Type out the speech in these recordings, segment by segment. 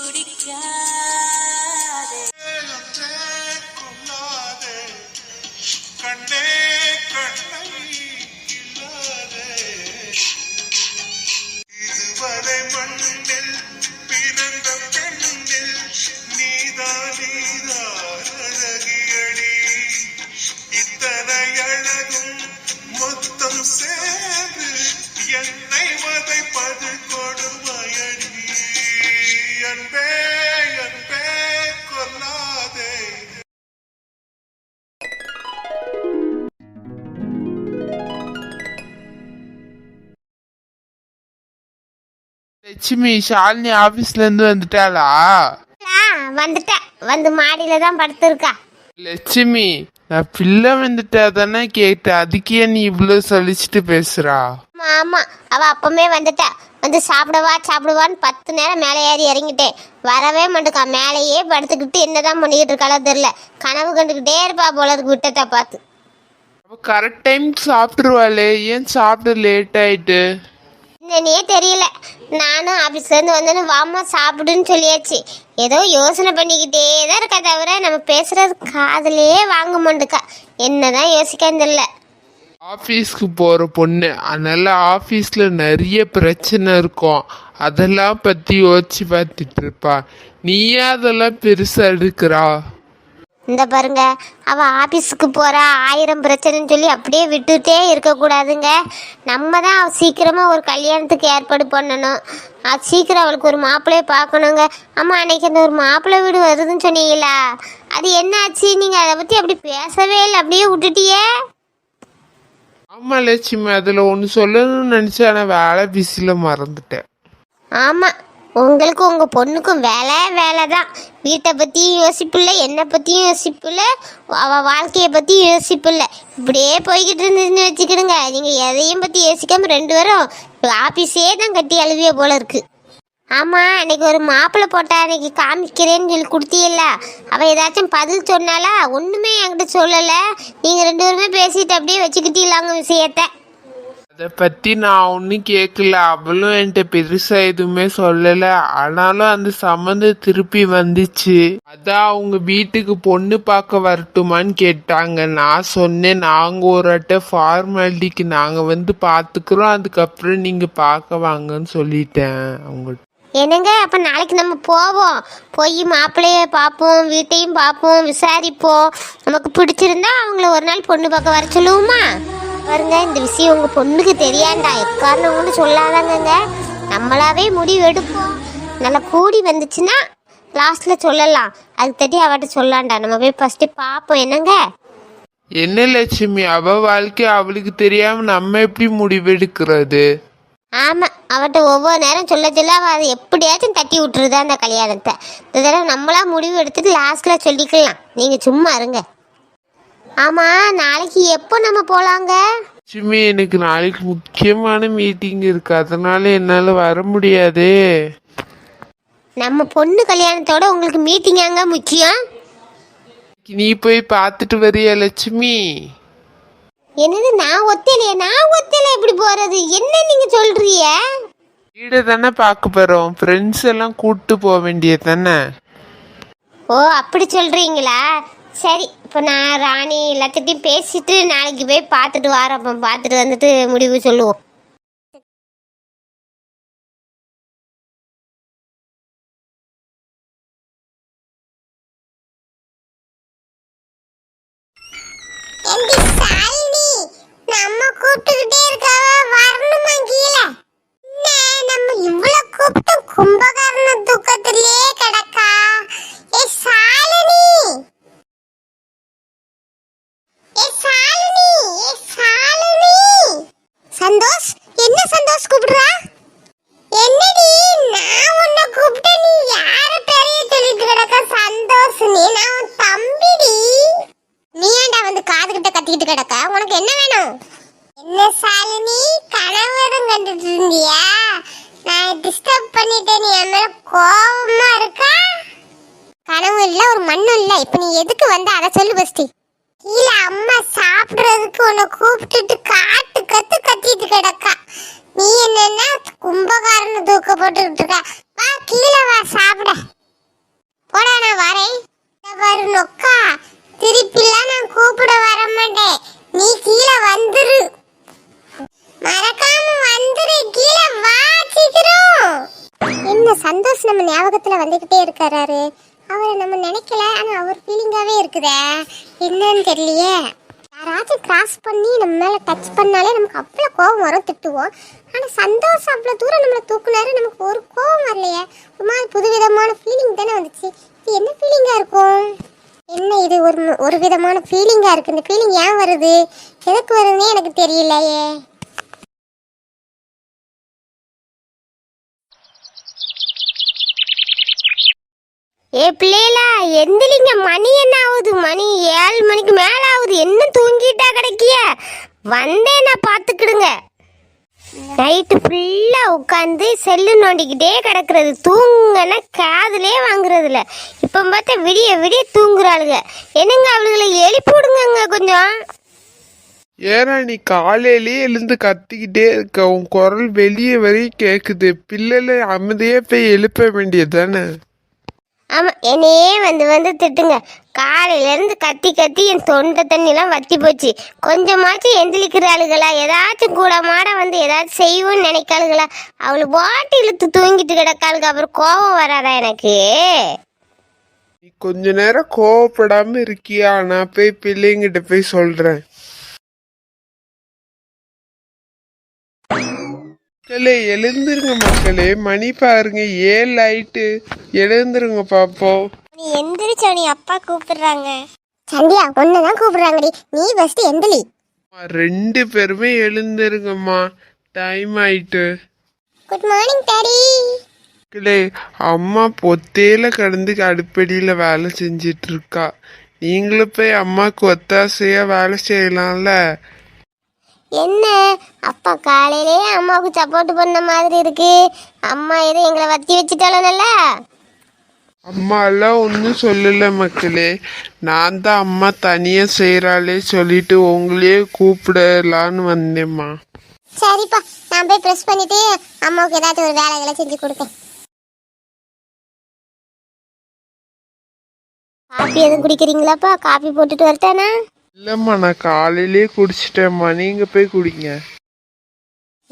繰り返 லட்சுமி ஷாலினி ஆபீஸ்ல இருந்து வந்துட்டாளா? வந்துட்டேன். வந்து மாடியில தான் படுத்திருக்கா. லட்சுமி நான் பிள்ளை வந்துட்டா தானே கேட்டேன். அதுக்கே நீ இவ்வளவு சலிச்சுட்டு பேசுறா. ஆமா அவ அப்பமே வந்துட்டா. வந்து சாப்பிடவா சாப்பிடுவான்னு பத்து நேரம் மேலே ஏறி இறங்கிட்டேன். வரவே மாட்டுக்கா. மேலேயே படுத்துக்கிட்டு என்னதான் பண்ணிக்கிட்டு இருக்காளோ தெரியல. கனவு கண்டுக்கிட்டே இருப்பா போல இருக்கு விட்டத்தை பார்த்து. கரெக்ட் டைம் சாப்பிட்டுருவாளே. ஏன் சாப்பிட லேட் ஆயிட்டு? என்னன்னே தெரியல. நானும் ஆஃபீஸ்லேருந்து வந்தேன்னு வாமா சாப்பிடுன்னு சொல்லியாச்சு. ஏதோ யோசனை பண்ணிக்கிட்டே தான் இருக்கா தவிர நம்ம பேசுகிறது காதலே வாங்க மாட்டுக்கா. என்னதான் யோசிக்கான்னு தெரியல. ஆஃபீஸ்க்கு போகிற பொண்ணு அதனால் ஆஃபீஸில் நிறைய பிரச்சனை இருக்கும். அதெல்லாம் பற்றி யோசிச்சு பார்த்துட்டு இருப்பா. நீயே அதெல்லாம் பெருசாக எடுக்கிறா? இந்த பாருங்க அவ ஆபீஸுக்கு போறா ஆயிரம் பிரச்சனைன்னு சொல்லி அப்படியே விட்டுட்டே இருக்கக்கூடாதுங்க. நம்ம தான் அவ சீக்கிரமா ஒரு கல்யாணத்துக்கு ஏற்பாடு பண்ணணும். அது சீக்கிரம் அவளுக்கு ஒரு மாப்பிள்ளைய பார்க்கணுங்க. அம்மா அன்னைக்கு அந்த ஒரு மாப்பிள்ளை வீடு வருதுன்னு சொன்னீங்களா அது என்ன ஆச்சு நீங்க அதை பத்தி அப்படி பேசவே இல்லை அப்படியே விட்டுட்டியே. ஆமா லட்சுமி அதுல ஒன்னு சொல்லணும்னு நினைச்சேன் ஆனா வேலை பிஸில மறந்துட்டேன். ஆமா. உங்களுக்கும் உங்கள் பொண்ணுக்கும் வேலை வேலை தான் வீட்டை பற்றியும் யோசிப்பில்லை என்னை பற்றியும் யோசிப்பில்லை அவள் வாழ்க்கையை பற்றியும் யோசிப்பில்லை. இப்படியே போய்கிட்டு இருந்துச்சுன்னு வச்சுக்கிடுங்க. நீங்கள் எதையும் பற்றி யோசிக்காமல் ரெண்டு பேரும் ஆஃபீஸே தான் கட்டி அழுவிய போல இருக்குது ஆமாம் அன்னைக்கு ஒரு மாப்பிள்ளை போட்டா அன்னைக்கு காமிக்கிறேன்னு சொல்லி கொடுத்தீல்ல. அவள் ஏதாச்சும் பதில் சொன்னாலா? ஒன்றுமே என்கிட்ட சொல்லலை. நீங்கள் ரெண்டு பேருமே பேசிட்டு அப்படியே வச்சுக்கிட்டீங்களாங்க விஷயத்த. அதை பத்தி நான் ஒன்றும் கேட்கல அவளும் என்கிட்ட பெருசாக எதுவுமே சொல்லலை. ஆனாலும் அந்த சம்மந்தம் திருப்பி வந்துச்சு. அதான் அவங்க வீட்டுக்கு பொண்ணு பார்க்க வரட்டுமான்னு கேட்டாங்க. நான் சொன்னேன் நாங்க ஒரு அட்டை ஃபார்மாலிட்டிக்கு நாங்க வந்து பார்த்துக்குறோம். அதுக்கப்புறம் நீங்க பார்க்க வாங்கன்னு சொல்லிட்டேன் அவங்கள்ட்ட. என்னங்க அப்ப நாளைக்கு நம்ம போவோம். போய் மாப்பிள்ளையை பார்ப்போம் வீட்டையும் பார்ப்போம் விசாரிப்போம். நமக்கு பிடிச்சிருந்தா அவங்கள ஒரு நாள் பொண்ணு பார்க்க வர சொல்லுவோமா? பாருங்க இந்த விஷயம் உங்க பொண்ணுக்கு தெரியாண்டா எக்காரணம் ஒன்று சொல்லாதாங்கங்க. நம்மளாவே முடிவு எடுப்போம். நல்லா கூடி வந்துச்சுன்னா லாஸ்ட்ல சொல்லலாம். அதுக்கு தட்டி அவட்ட சொல்லாண்டா. நம்ம போய் ஃபர்ஸ்ட் பார்ப்போம் என்னங்க? என்ன லட்சுமி? அவ வாழ்க்கை அவளுக்கு தெரியாம நம்ம எப்படி முடிவெடுக்கிறது ஆமா அவட்ட ஒவ்வொரு நேரம் சொல்ல சொல்ல அவ அதை எப்படியாச்சும் தட்டி விட்டுருதா அந்த கல்யாணத்தை. இந்த தடவை நம்மளா முடிவு எடுத்துட்டு லாஸ்ட்ல சொல்லிக்கலாம். நீங்க சும்மா இருங்க. ஆமா நாளைக்கு எப்போ நம்ம போலாங்க? லட்சுமி எனக்கு நாளைக்கு முக்கியமான மீட்டிங் இருக்கு. அதனால என்னால வர முடியாதே. நம்ம பொண்ணு கல்யாணத்தோட உங்களுக்கு மீட்டிங்காங்க முக்கியம்? நீ போய் பார்த்துட்டு வரியா லட்சுமி? என்னது நான் ஒத்தையிலையே? நான் ஒத்தையில எப்படி போறது? என்ன நீங்க சொல்றீங்க? வீடை தானே பார்க்க போறோம். ஃப்ரெண்ட்ஸ் எல்லாம் கூட்டு போக வேண்டியது தானே? ஓ அப்படி சொல்றீங்களா? சரி இப்போ நான் ராணி எல்லாத்திட்டையும் பேசிட்டு நாளைக்கு போய் பார்த்துட்டு வரோம் பார்த்துட்டு வந்துட்டு முடிவு சொல்லுவோம். தூக்கிட்டு கிடக்கா. நீ என்னன்னா கும்பகாரன்னு தூக்க போட்டுக்கிட்டு இருக்க வா கீழே வா சாப்பிட. போடா நான் வரேன். இந்த நொக்கா. திருப்பிலாம் நான் கூப்பிட வர மாட்டேன் நீ கீழே வந்துரு. மறக்காம வந்துரு. கீழே வா சீக்கிரம். என்ன சந்தோஷ் நம்ம ஞாபகத்துல வந்துகிட்டே இருக்காரு. அவரை நம்ம நினைக்கல ஆனா அவர் ஃபீலிங்காவே இருக்குதே. என்னன்னு தெரியலையே. யாராச்சும் கிராஸ் பண்ணி நம்ம மேலே டச் பண்ணாலே நமக்கு அவ்வளோ கோவம் வரும் திட்டுவோம். ஆனால் சந்தோஷம் அவ்வளோ தூரம் நம்மளை தூக்குனாரு நமக்கு ஒரு கோவம் வரலையே. ஒரு மாதிரி புதுவிதமான ஃபீலிங் தானே வந்துச்சு. இது என்ன ஃபீலிங்காக இருக்கும்? என்ன இது ஒரு ஒரு விதமான ஃபீலிங்காக இருக்குது இந்த ஃபீலிங் ஏன் வருது? எதுக்கு வருதுன்னே எனக்கு தெரியலையே. ஏ பிள்ளைகளா எந்திரிங்க. மணி என்ன ஆகுது மணி ஏழு மணிக்கு மேல ஆகுது என்ன தூங்கிட்டா கிடைக்கிய? வந்தே நான் பார்த்துக்கிடுங்க. நைட்டு ஃபுல்லாக உட்காந்து செல்லு நோண்டிக்கிட்டே கிடக்கிறது. தூங்குங்கன்னா காதுலே வாங்குறதில்ல. இப்போ பார்த்தா விடிய விடிய தூங்குறாளுங்க. என்னங்க அவளுகளை எழுப்பி விடுங்கங்க கொஞ்சம். ஏன்னா நீ காலையிலேயே எழுந்து கத்திக்கிட்டே இருக்க. உன் குரல் வெளியே வரையும் கேட்குது பிள்ளைல அமைதியே போய் எழுப்ப வேண்டியது தானே? ஆமாம் என்னையே வந்து வந்து திட்டுங்க. காலையிலேருந்து கத்தி கத்தி என் தொண்டை தண்ணிலாம் வத்தி போச்சு. கொஞ்சமாச்சும் எந்திரிக்கிறாளுகளா? ஏதாச்சும் கூட மாட வந்து ஏதாச்சும் செய்வோன்னு நினைக்காளுகளா? அவளு பாட்டி இழுத்து தூங்கிட்டு கிடக்காளுக்கு அப்புறம் கோபம் வராதா எனக்கு? நீ கொஞ்ச நேரம் கோவப்படாம இருக்கியா? நான் போய் பிள்ளைங்கிட்ட போய் சொல்றேன். மக்களே எழுந்துருங்க மக்களே. மணி பாருங்க ஏழு ஆயிட்டு. எழுந்துருங்க பாப்போம். நீ எந்திரிச்சா நீ அப்பா கூப்பிடுறாங்க. சந்தியா ஒன்னு தான் கூப்பிடுறாங்கடி. நீ ஃபர்ஸ்ட் எந்திரி. ரெண்டு பேருமே எழுந்துருங்கம்மா. டைம் ஆயிட்டு. குட் மார்னிங் டாடி மக்களே அம்மா பொத்தையில கடந்து அடுப்படியில வேலை செஞ்சிட்டு இருக்கா. நீங்களும் போய் அம்மாக்கு ஒத்தாசையா வேலை செய்யலாம்ல? என்ன? அப்பா காலையிலே அம்மாவுக்கு சப்போர்ட் பண்ண மாதிரி இருக்கு. அம்மா எதுவும் எங்களை வத்தி வச்சுட்டாலும் அம்மா எல்லாம் ஒன்றும் சொல்லல மக்களே. நான் தான் அம்மா தனியா செய்யறாளே சொல்லிட்டு உங்களையே கூப்பிடலான்னு வந்தேம்மா. சரிப்பா நான் போய் ப்ரெஸ் பண்ணிட்டு அம்மாவுக்கு ஏதாச்சும் ஒரு வேலைகளை செஞ்சு கொடுப்பேன் காஃபி எதுவும் குடிக்கிறீங்களாப்பா? காஃபி போட்டுட்டு வரட்டானா? இல்லம்மா நான் காலையிலேயே குடிச்சிட்டேம்மா. நீங்க போய் குடிங்க.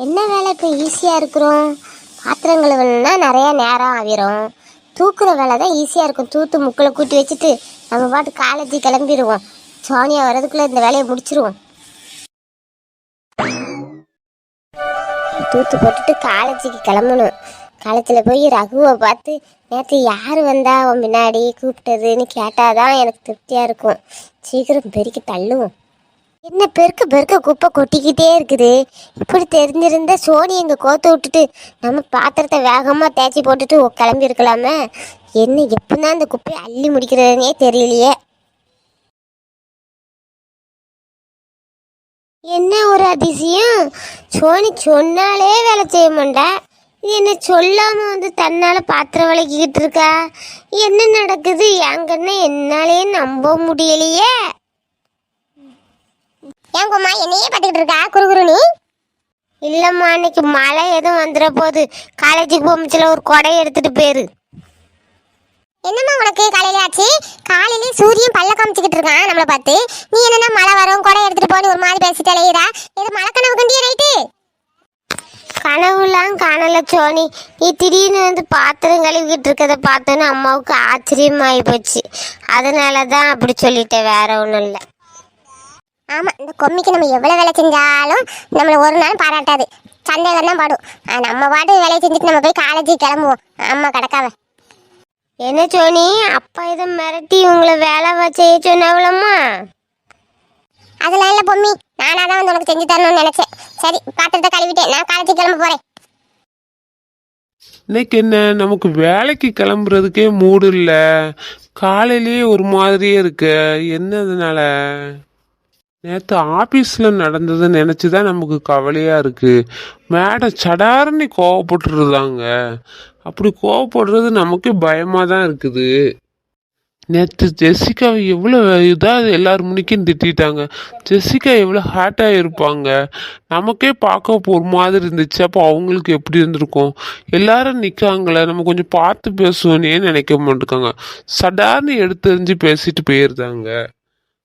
என்ன வேலை இப்போ ஈஸியாக இருக்கிறோம்? பாத்திரம் கழுவணும்னா நிறைய நேரம் ஆகிரும். தூக்குற வேலை தான் ஈஸியாக இருக்கும். தூத்து முக்கில் கூட்டி வச்சுட்டு நம்ம பாட்டு காலேஜ் கிளம்பிடுவோம். சோனியா வர்றதுக்குள்ளே இந்த வேலையை முடிச்சிருவோம். தூத்து போட்டுட்டு காலேஜுக்கு கிளம்பணும். காலத்தில் போய் ரகுவை பார்த்து நேற்று யார் வந்தா அவன் பின்னாடி கூப்பிட்டதுன்னு கேட்டாதான் எனக்கு திருப்தியாக இருக்கும். சீக்கிரம் பெருக்கி தள்ளுவோம். என்ன பெருக்க பெருக்க குப்பை கொட்டிக்கிட்டே இருக்குது. இப்படி தெரிஞ்சிருந்தா சோனி எங்க கோத்து விட்டுட்டு நம்ம பாத்திரத்தை வேகமாக தேய்ச்சி போட்டுட்டு ஒ- கிளம்பி இருக்கலாமே? என்ன எப்படின்னா அந்த குப்பையை அள்ளி முடிக்கிறதுனே தெரியலையே. என்ன ஒரு அதிசயம்? சோனி சொன்னாலே வேலை செய்ய மாட்டேன் என்ன சொல்லாம வந்து தன்னால பாத்திரம் விளக்கிக்கிட்டு இருக்கா? என்ன நடக்குது? எங்கன்னா என்னாலே நம்ப முடியலையே. ஏன் கும்மா என்னையே பார்த்துக்கிட்டு இருக்கா? குறுகுறு நீ? இல்லைம்மா அன்னைக்கு மழை எதுவும் வந்துட போகுது காலேஜுக்கு போகும்போதுல ஒரு கொடை எடுத்துட்டு போயிரு. என்னம்மா உனக்கு காலையில ஆச்சு? காலையில சூரியன் பல்ல காமிச்சுக்கிட்டு இருக்கான் நம்மளை பார்த்து. நீ என்னன்னா மழை வரும் கொடை எடுத்துட்டு போன்னு ஒரு மாதிரி பேசிட்டு அலையுதா இது மழை கனவு கண்டியா நைட்டு கனவுலாம் காணல சோனி. நீ திடீர்னு வந்து பாத்திரம் கழுவிக்கிட்டு இருக்கத பார்த்தோன்னு அம்மாவுக்கு ஆச்சரியமாயி போச்சு. அதனால தான் அப்படி சொல்லிட்டேன் வேற ஒன்றும் இல்லை. ஆமா இந்த கொம்மிக்கு நம்ம எவ்வளவு வேலை செஞ்சாலும் நம்மள ஒரு நாள் பாராட்டாது. சந்தேகம் தான் பாடும். நம்ம பாட்டு வேலையை செஞ்சுட்டு நம்ம போய் காலேஜுக்கு கிளம்புவோம். அம்மா கிடக்காவ என்ன சோனி அப்பா இதை மிரட்டி உங்களை வேலை செய்ய சொன்னாவளம்மா? அதெல்லாம் இல்லை பொம்மி. நானாக தான் வந்து உனக்கு செஞ்சு தரணும்னு நினச்சேன். சரி பாத்திரத்தை கழுவிட்டேன். நான் காலேஜுக்கு கிளம்ப போகிறேன் இன்னைக்கு என்ன? நமக்கு வேலைக்கு கிளம்புறதுக்கே மூடு இல்லை. காலையிலேயே ஒரு மாதிரியே இருக்கு. என்னதுனால? நேற்று ஆஃபீஸில் நடந்ததை நினைச்சுதான் நமக்கு கவலையாக இருக்குது மேடம் சடாரணி கோவப்பட்டுருந்தாங்க அப்படி கோவப்படுறது நமக்கு பயமாக தான் இருக்குது. நேற்று ஜெசிகாவை எவ்வளோ இதாக எல்லார் முன்னிக்கும் திட்டிட்டாங்க. ஜெசிகா எவ்வளோ ஹார்ட்டாக இருப்பாங்க. நமக்கே பார்க்க ஒரு மாதிரி இருந்துச்சு. அப்போ அவங்களுக்கு எப்படி இருந்திருக்கும்? எல்லாரும் நிற்காங்களே நம்ம கொஞ்சம் பார்த்து பேசுவோன்னே நினைக்க மாட்டேங்க சடார்னு எடுத்தெறிஞ்சு பேசிட்டு போயிருந்தாங்க.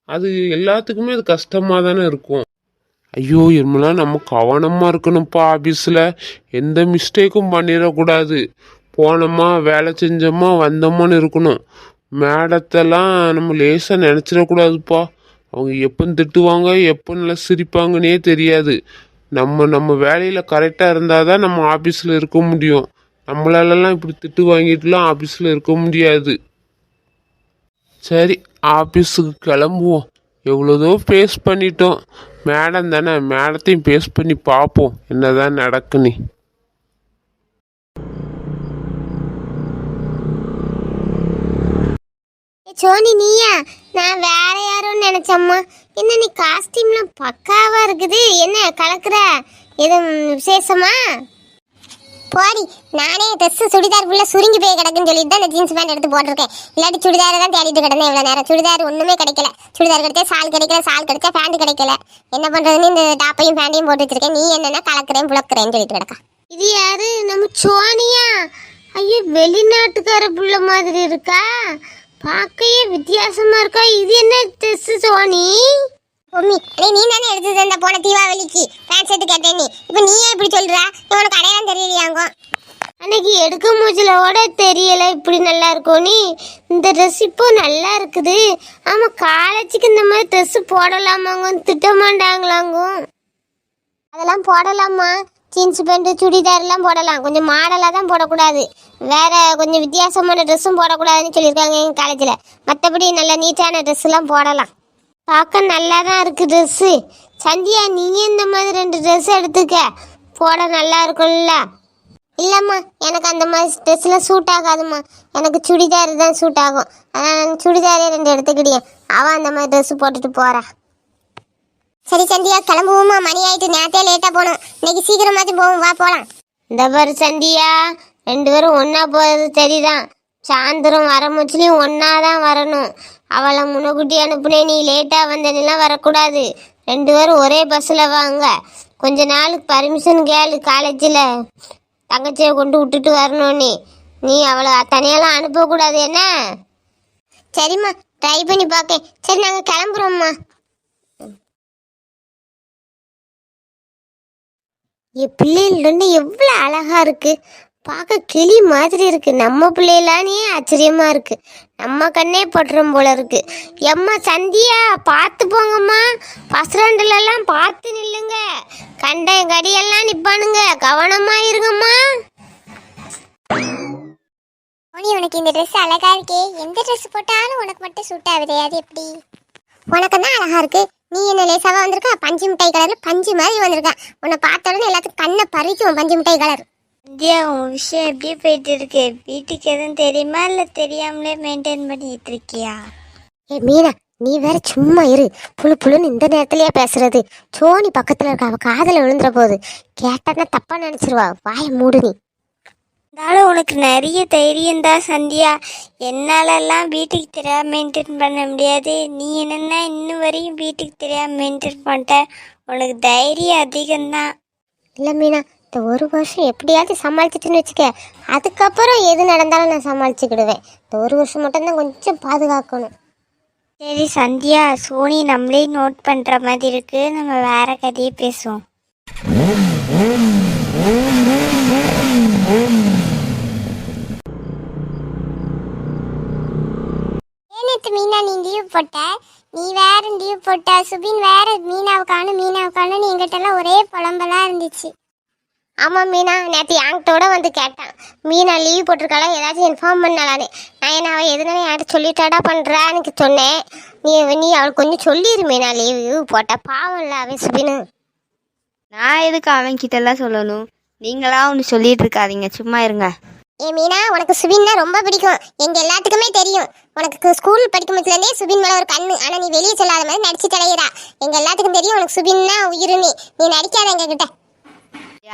அது எல்லாத்துக்குமே அது கஷ்டமாக தானே இருக்கும். ஐயோ இனிமேலாம் நம்ம கவனமாக இருக்கணும்ப்பா ஆஃபீஸில் எந்த மிஸ்டேக்கும் பண்ணிடக்கூடாது. போனோமா வேலை செஞ்சோமா வந்தோமான்னு இருக்கணும். மேடத்தெல்லாம் நம்ம லேசாக நினச்சிடக்கூடாதுப்பா. அவங்க எப்போ திட்டுவாங்க எப்போ நல்லா சிரிப்பாங்கன்னே தெரியாது. நம்ம நம்ம வேலையில் கரெக்டாக இருந்தால் தான் நம்ம ஆஃபீஸில் இருக்க முடியும். நம்மளாலலாம் இப்படி திட்டு வாங்கிட்டுலாம் ஆஃபீஸில் இருக்க முடியாது. சரி ஆஃபீஸுக்கு கிளம்புவோம். எவ்வளோதோ ஃபேஸ் பண்ணிட்டோம். மேடம் தானே மேடத்தையும் ஃபேஸ் பண்ணி பார்ப்போம். என்னதான் நடக்குன்னு. சோனி நீயா? நான் வேற யாரும் நினைச்சம்மா. என்ன நீ காஸ்டியூம்லாம் பக்காவா இருக்குது? என்ன கலக்குற? எதுவும் விசேஷமா? போடி நானே ட்ரெஸ் சுடிதார் ஃபுல்லாக சுருங்கி போய் கிடக்குன்னு சொல்லிட்டு தான் இந்த ஜீன்ஸ் பேண்ட் எடுத்து போட்டிருக்கேன். இல்லாட்டி சுடிதார் தான் தேடிட்டு கிடந்தேன் இவ்வளோ நேரம். சுடிதார் ஒன்றுமே கிடைக்கல. சுடிதார் கிடைச்சா சால் கிடைக்கல சால் கிடைச்சா பேண்ட் கிடைக்கல. என்ன பண்ணுறதுன்னு இந்த டாப்பையும் பேண்டையும் போட்டு வச்சிருக்கேன். நீ என்னன்னா கலக்குறேன் புழக்கிறேன்னு சொல்லிட்டு கிடக்கா. இது யாரு? நம்ம சோனியா. ஐயோ வெளிநாட்டுக்கார புள்ள மாதிரி இருக்கா? பார்க்கவே வித்தியாசமா இருக்கா? இது என்ன ட்ரெஸ் சோனி பொம்மி அடே நீ தானே எடுத்து தந்த போன தீபாவளிக்கு? பேண்ட் ஷர்ட் கேட்டேன் நீ. இப்போ நீ ஏன் இப்படி சொல்ற? உனக்கு அடையாளம் தெரியலையாங்க. அன்னைக்கு எடுக்க மூச்சிலோட தெரியல. இப்படி நல்லா இருக்கும் நீ? இந்த ட்ரெஸ் இப்போ நல்லா இருக்குது. ஆமா காலேஜுக்கு இந்த மாதிரி ட்ரெஸ் போடலாமாங்க திட்ட மாட்டாங்களாங்க அதெல்லாம் போடலாமா? ஜீன்ஸ் பேண்ட்டு சுடிதார்லாம் போடலாம். கொஞ்சம் மாடலாக தான் போடக்கூடாது. வேறு கொஞ்சம் வித்தியாசமான ட்ரெஸ்ஸும் போடக்கூடாதுன்னு சொல்லியிருக்காங்க எங்கள் காலேஜில் மற்றபடி நல்ல நீட்டான ட்ரெஸ்லாம் போடலாம். பார்க்க நல்லா தான் இருக்குது ட்ரெஸ்ஸு சந்தியா நீயும் இந்த மாதிரி ரெண்டு ட்ரெஸ் எடுத்துக்க. போட நல்லா இருக்கும்ல. இல்லைம்மா எனக்கு அந்த மாதிரி ட்ரெஸ்லாம் சூட் ஆகாதும்மா. எனக்கு சுடிதார் தான் சூட் ஆகும். அதான் சுடிதாரே ரெண்டு எடுத்துக்கிட்டேன். அவன் அந்த மாதிரி ட்ரெஸ்ஸு போட்டுட்டு போகிறான் சரி சந்தியா கிளம்புவோமா மணி ஆயிட்டு நேரத்தே லேட்டா போகணும் இன்னைக்கு சீக்கிரமாச்சும் போவோம். வா போலாம். இந்த பாரு சந்தியா ரெண்டு பேரும் ஒண்ணா போறது சரிதான். சாயந்தரம் வர முச்சிலையும் ஒன்னா தான் வரணும். அவளை முன்னக்கூட்டி அனுப்புனே நீ லேட்டா வந்தனெல்லாம் வரக்கூடாது. ரெண்டு பேரும் ஒரே பஸ்ஸில் வாங்க. கொஞ்ச நாளுக்கு பர்மிஷன் கேளு காலேஜில் தங்கச்சியை கொண்டு விட்டுட்டு வரணும் நீ. அவளை தனியெல்லாம் அனுப்பக்கூடாது என்ன? சரிம்மா ட்ரை பண்ணி பார்க்கேன். சரி நாங்கள் கிளம்புறோம்மா. என் பிள்ளைகள் எவ்வளோ அழகா இருக்கு. பார்க்க கிளி மாதிரி இருக்கு. நம்ம பிள்ளைகளானே ஆச்சரியமா இருக்கு. நம்ம கண்ணே பட்டுறோம் போல இருக்கு. எம்மா சந்தியா பார்த்து போங்கம்மா. பஸ் ஸ்டாண்டுலெல்லாம் பார்த்து நில்லுங்க. கண்ட கடியெல்லாம் நிப்பானுங்க. கவனமா இருங்கம்மா. மோனி உனக்கு இந்த ட்ரெஸ் அழகா இருக்கே. எந்த ட்ரெஸ் போட்டாலும் உனக்கு மட்டும் சூட் ஆகுது. அது எப்படி? உனக்கு தான் அழகா இருக்கு. நீ என்ன லேசாவா வந்திருக்கா? பஞ்சு மிட்டாய் கலர்ல பஞ்சு மாதிரி வந்திருக்கா. உன்னை பார்த்த உடனே எல்லாத்துக்கும் கண்ணை பறிக்கும் பஞ்சு மிட்டாய் கலர் இந்தியா உன் விஷயம் எப்படி போயிட்டு இருக்கு? வீட்டுக்கு எதுவும் தெரியுமா? இல்லை தெரியாமலே மெயின்டைன் பண்ணிட்டு இருக்கியா? ஏ மீனா நீ வேற சும்மா இரு. புழு புழுன்னு இந்த நேரத்திலேயே பேசுறது. சோனி பக்கத்துல இருக்க. அவ காதல விழுந்துற போகுது கேட்டான்னா தப்பா நினைச்சிருவா. வாய மூடு நீ. இருந்தாலும் உனக்கு நிறைய தைரியம் தான் சந்தியா. என்னாலெல்லாம் வீட்டுக்கு தெரியாம மெயின்டைன் பண்ண முடியாது. நீ என்னென்ன இன்னும் வரையும் வீட்டுக்கு தெரியாம மெயின்டைன் பண்ணிட்ட. உனக்கு தைரியம் அதிகம்தான். இல்ல மீனா இந்த ஒரு வருஷம் எப்படியாவது சமாளிச்சிட்டுன்னு வச்சுக்க. அதுக்கப்புறம் எது நடந்தாலும் நான் சமாளிச்சுக்கிடுவேன். இந்த ஒரு வருஷம் மட்டும்தான் கொஞ்சம் பாதுகாக்கணும். சரி சந்தியா சோனி நம்மளே நோட் பண்ணுற மாதிரி இருக்கு. நம்ம வேற கதையை பேசுவோம். நேற்று மீனா நீ லீவ் போட்ட. நீ வேற லீவ் போட்ட. சுபின் வேற மீனாவுக்கானு மீனாவுக்கானு எங்கிட்ட எல்லாம் ஒரே புலம்பலா இருந்துச்சு. ஆமா மீனா நேற்று என்கிட்டோட வந்து கேட்டான். மீனா லீவ் போட்டிருக்காளா? ஏதாச்சும் இன்ஃபார்ம் பண்ணலான்னு. நான் என்ன அவள் எதுனால என்கிட்ட சொல்லிட்டாடா பண்ணுறான்னு சொன்னேன். நீ நீ அவளுக்கு கொஞ்சம் சொல்லிடு மீனா லீவ் போட்ட. பாவம் இல்லை அவன் சுபினு. நான் எதுக்கு அவன் கிட்ட எல்லாம் சொல்லணும்? நீங்களா ஒன்று சொல்லிட்டு இருக்காதீங்க. சும்மா இருங்க. ஏ மீனா உனக்கு சுபின்னா ரொம்ப பிடிக்கும். எங்க எல்லாத்துக்குமே தெரியும். உனக்கு ஸ்கூல் படிக்கும் போதுலேருந்தே சுபின் மேல ஒரு கண்ணு. ஆனா நீ வெளியே சொல்லாத மாதிரி நடிச்சு தலையிறா எங்க எல்லாத்துக்கும் தெரியும் உனக்கு சுபின்னா உயிர் நீ. நடிக்காத எங்க கிட்ட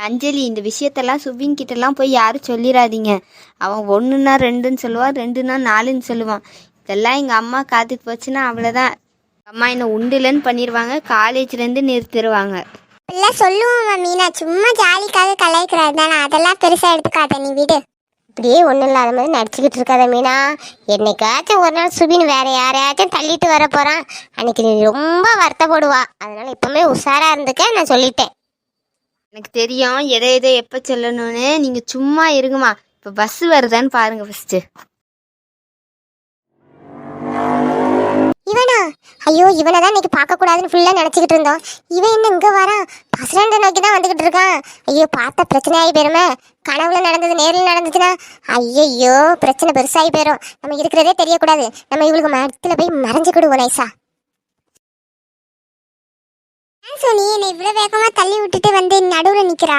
அஞ்சலி இந்த விஷயத்தெல்லாம் சுபின் கிட்டலாம் போய் யாரும் சொல்லிடாதீங்க அவன் ஒன்றுனா ரெண்டுன்னு சொல்லுவான் ரெண்டுனா நாலுன்னு சொல்லுவான். இதெல்லாம் எங்கள் அம்மா காத்துக்கு போச்சுன்னா அவ்வளோதான் அம்மா என்ன உண்டுலன்னு பண்ணிடுவாங்க காலேஜ்லேருந்து நிறுத்திடுவாங்க இப்படிலாம் சொல்லுவோம் மீனா. சும்மா ஜாலிக்காக கலாய்க்கிறாரு தானே அதெல்லாம் பெருசாக எடுத்துக்காத. நீ விடு. இப்படியே ஒன்றும் இல்லாத மாதிரி நடிச்சுக்கிட்டு இருக்காத மீனா. என்னைக்காச்சும் ஒரு நாள் சுபின் வேற யாரையாச்சும் தள்ளிட்டு வர போகிறான் அன்னைக்கு நீ ரொம்ப வருத்தப்படுவா. அதனால இப்பவுமே உஷாராக இருந்துக்க நான் சொல்லிட்டேன். எனக்கு தெரியும் எதை எதை எப்போ சொல்லணும்னு. நீங்கள் சும்மா இருங்கம்மா. இப்போ பஸ் வருதான்னு பாருங்க ஃபஸ்ட்டு இவனா? ஐயோ இவனை தான் இன்னைக்கு பார்க்கக்கூடாதுன்னு ஃபுல்லாக நினச்சிக்கிட்டு இருந்தோம். இவன் என்ன இங்கே வரான் பஸ் ஸ்டாண்டை நோக்கி தான் வந்துக்கிட்டு இருக்கான். ஐயோ பார்த்த பிரச்சனையாகி போயிருமே. கனவுல நடந்தது நேரில் நடந்துச்சுன்னா? ஐயையோ பிரச்சனை பெருசாகி போயிடும் நம்ம இருக்கிறதே தெரியக்கூடாது. நம்ம இவளுக்கு மரத்தில் போய் மறைஞ்சுக்கிடுவோம் நைசா சோனி என்னை இவ்வளோ வேகமாக தள்ளி விட்டுட்டு வந்து நடுவில் நிற்கிறா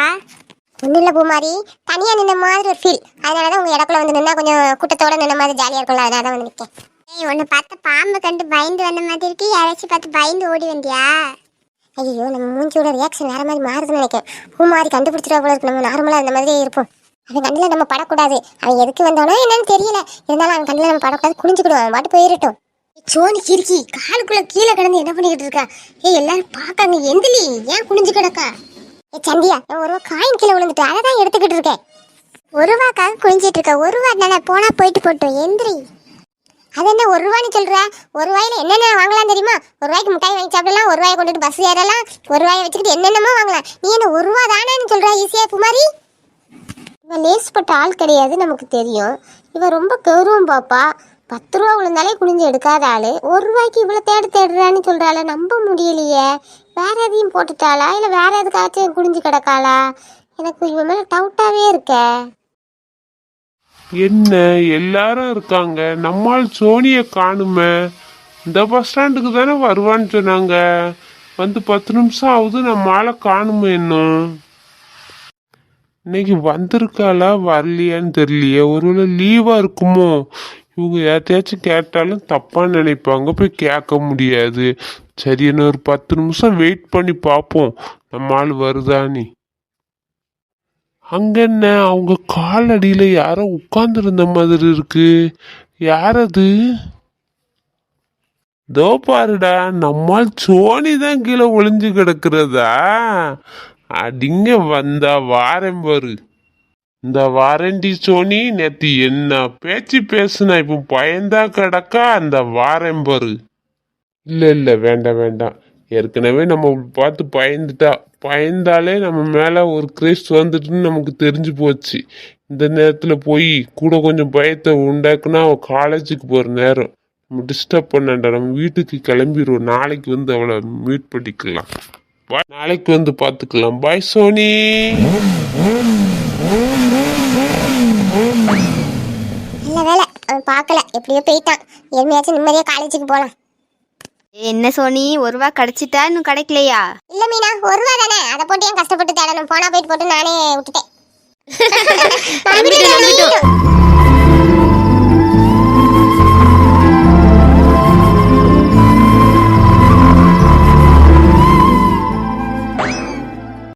ஒன்றும் இல்லை பூமாரி. தனியாக நின்ன மாதிரி ஒரு ஃபீல் அதனால தான் உங்கள் இடத்துல வந்து நின்னா கொஞ்சம் கூட்டத்தோட நின்ன மாதிரி ஜாலியாக இருக்கும்ல அதனால தான் வந்து நிற்கேன் ஏய் உன்னை பார்த்த பாம்பு கண்டு பயந்து வந்த மாதிரி இருக்கு. யாராச்சும் பார்த்து பயந்து ஓடி வந்தியா? ஐயோ நம்ம மூஞ்சியோட ரியாக்ஷன் வேற மாதிரி மாறுதுன்னு நினைக்கிறேன். மாதிரி கண்டுபிடிச்சிட்டா போல இருக்கு. நம்ம நார்மலாக அந்த மாதிரியே இருப்போம். அவன் கண்ணில் நம்ம படக்கூடாது. அவன் எதுக்கு வந்தானோ என்னன்னு தெரியல. இருந்தாலும் அவன் கண்ணில் நம்ம படக்கூடாது. குளிஞ்சுக்கிடுவோம் அவன் பாட்டு போயிடட்டும் சோனி கிறுக்கி காலுக்குள்ள கீழே கிடந்து என்ன பண்ணிக்கிட்டு இருக்கா? ஏய் எல்லாரும் பார்க்காங்க. எந்திலி ஏன் குனிஞ்சு கிடக்கா? ஏ சந்தியா நான் ஒரு காயின் கீழே விழுந்துட்டு அதை தான் எடுத்துக்கிட்டு இருக்கேன். ஒரு குளிஞ்சிட்டு இருக்க ஒரு ரூபா போனா போயிட்டு போட்டோம். எந்திரி. அது என்ன ஒரு ரூபான்னு சொல்கிற ஒரு ரூபாயில என்னென்ன வாங்கலாம் தெரியுமா? ஒரு ரூபாய்க்கு மிட்டாய் வாங்கி சாப்பிடலாம் ஒரு ரூபாய் கொண்டுட்டு பஸ் ஏறலாம் ஒரு ரூபாயை வச்சுக்கிட்டு என்னென்னமோ வாங்கலாம். நீ என்ன ஒரு ரூபா தானேன்னு சொல்கிற ஈஸியாக குமாரி? இவன் லேஸ்பட்ட ஆள் கிடையாது நமக்கு தெரியும். இவன் ரொம்ப கௌரவம் பாப்பா. பத்து ரூபா விழுந்தாலே குனிஞ்சு எடுக்காத ஆள். ஒரு ரூபாய்க்கு இவ்வளோ தேடு தேடுறான்னு சொல்கிறாள் நம்ப முடியலையே. வேற எதையும் போட்டுட்டாளா? இல்லை வேற எதுக்காச்சும் குனிஞ்சு கிடக்காளா? எனக்கு இவன் மேலே டவுட்டாகவே இருக்கே. என்ன எல்லாரும் இருக்காங்க. நம்மால் சோனியை காணுமே. இந்த பஸ் ஸ்டாண்டுக்கு தானே வருவான்னு சொன்னாங்க. வந்து பத்து நிமிஷம் ஆகுது நம்மால காணுமே இன்னும். இன்னைக்கு வந்திருக்காளா வரலையான்னு தெரியலையே. ஒருவேளை லீவா இருக்குமோ? இவங்க யார்ட்டையாச்சும் கேட்டாலும் தப்பா நினைப்பாங்க. போய் கேட்க முடியாது. சரி இன்னும் ஒரு பத்து நிமிஷம் வெயிட் பண்ணி பார்ப்போம். நம்ம ஆள் வருதான்னு அங்க என்ன அவங்க காலடியில் யாரோ உட்கார்ந்துருந்த மாதிரி இருக்கு. யார் அது தோ பாருடா நம்மால் சோனி தான் கீழே ஒளிஞ்சு கிடக்கிறதா? அடிங்க வந்தா வாரம் பாரு. இந்த வாரண்டி சோனி நேத்து என்ன பேச்சு பேசுனா இப்போ பயந்தா கிடக்கா? அந்த வாரம் பாரு. இல்லை இல்லை வேண்டாம் வேண்டாம். ஏற்கனவே நம்ம பார்த்து பயந்துட்டா பயந்தாலே நம்ம மேலே ஒரு கிரேஸ் வந்துட்டுன்னு நமக்கு தெரிஞ்சு போச்சு. இந்த நேரத்தில் போய் கூட கொஞ்சம் பயத்தை உண்டாக்குனா அவள் காலேஜுக்கு போகிற நேரம். நம்ம டிஸ்டர்ப் பண்ணாண்டா நம்ம வீட்டுக்கு கிளம்பிடுவோம் நாளைக்கு வந்து அவளை மீட் பண்ணிக்கலாம். Bye. நாளைக்கு வந்து பார்த்துக்கலாம். பாய் சோனி நல்ல வேலை அவன் பார்க்கல. எப்படியோ போயிட்டான். எருமையாச்சும் நிம்மதியாக காலேஜுக்கு போகலாம் என்ன சோனி ஒரு ரூபா கிடைச்சிட்டா இன்னும் கிடைக்கலையா? இல்ல மீனா ஒரு ரூபா தானே. அதை போட்டு கஷ்டப்பட்டு தேடணும்? போனா போயிட்டு போட்டு நானே விட்டுட்டேன்.